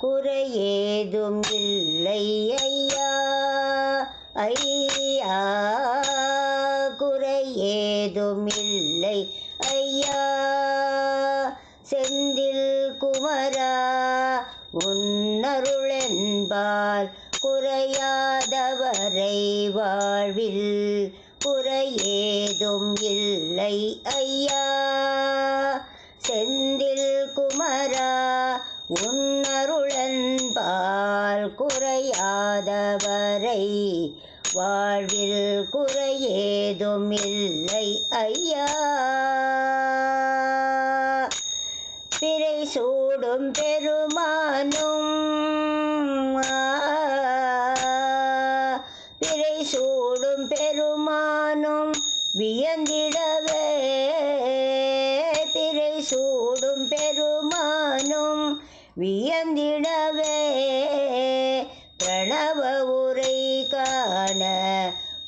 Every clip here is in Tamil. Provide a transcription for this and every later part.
குறையேதும் இல்லை ஐயா ஐயா குறையேதும் இல்லை ஐயா செந்தில் குமரா உன்னருளென்பால் குறையாதவரை வாழ்வில் குறையேதும் இல்லை ஐயா செந்தில் குமரா உன்னருளன்பால் குறையாதவரை வாழ்வில் குறையேதும் இல்லை ஐயா. பிறை சூடும் பெருமானும் பிறை சூடும் பெருமானும் வியந்திடவே வியந்திடவே பிரணவ உரை காண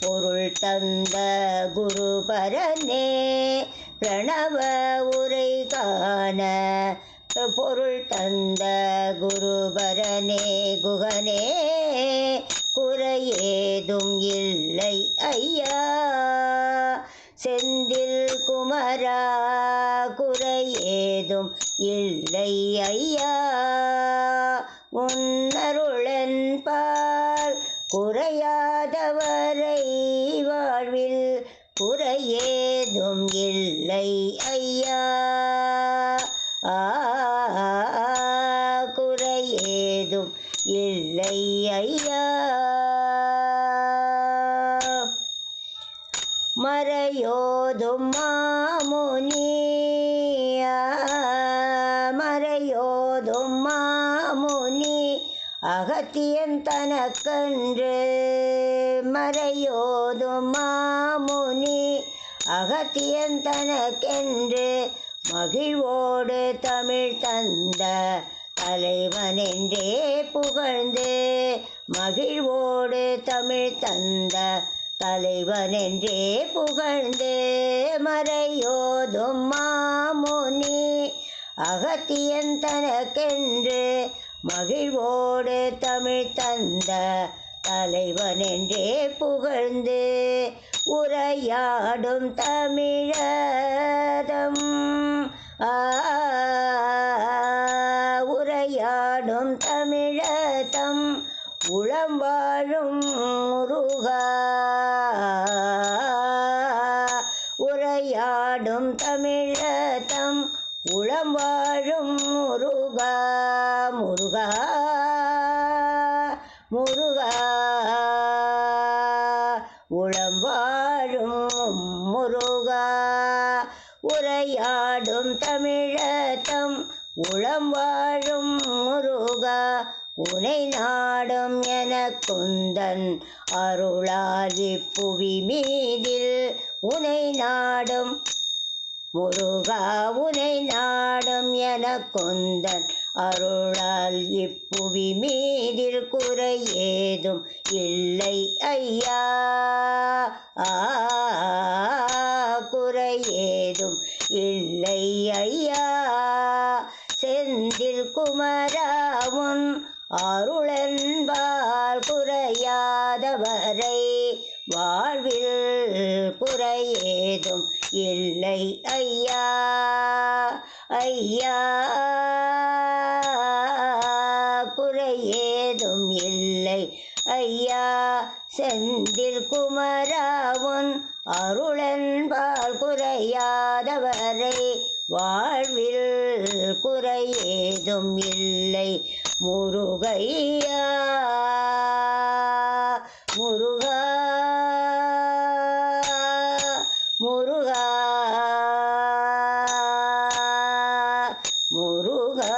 பொருள் தந்த குருபரனே பிரணவ உரை காண பொருள் தந்த குருபரனே குகனே குறையேதும் இல்லை ஐயா. செந்தில் குமரா குறை ஏதும் இல்லை ஐயா. உன்னருளன்பால் குறையாதவரை வாழ்வில் குறையேதும் இல்லை ஐயா. ஆ குறையேதும் இல்லை ஐயா. மறையோதும் மாமுனி மறையோதும் மாமுனி அகத்தியன் தனக்கன்று. மறையோதும் மாமுனி அகத்தியன் தனக்கென்று மகிழ்வோடு தமிழ் தந்த தலைவனென்றே புகழ்ந்து மகிழ்வோடு தமிழ் தந்த தலைவன் என்றே புகழ்ந்து மறையோதும் மாமுனி. அகத்தியன் தனக்கென்று மகிழ்வோடு தமிழ் தந்த தலைவன் என்றே புகழ்ந்து உரையாடும் தமிழதம் ஆ உரையாடும் தமிழதம் உளம் வாழும் முருகா உரையாடும் தமிழத்தம் உளம் வாழும் முருகா முருகா முருகா. உளம் வாழும் முருகா உரையாடும் தமிழத்தம் உளம் வாழும் முருகா. உனை நாடும் என குந்தன் அருளாதி புவி மீதில் உனை நாடும். முருகா உனை நாடும் என கொந்தன். அருளால் இப்புவி மீதில் குறை ஏதும் இல்லை ஐயா. குறை ஏதும் இல்லை ஐயா. செந்தில் குமராவும் அருளென்பால் குறையாதவரை வாழ்வில் குறையேதும் இல்லை ஐயா ஐயா. குறையேதும் இல்லை ஐயா. செந்தில் குமராவுன் அருளன்பால் குறையாதவரை வாழ்வில் குறையேதும் இல்லை. முருகையா முருகா. முருகா.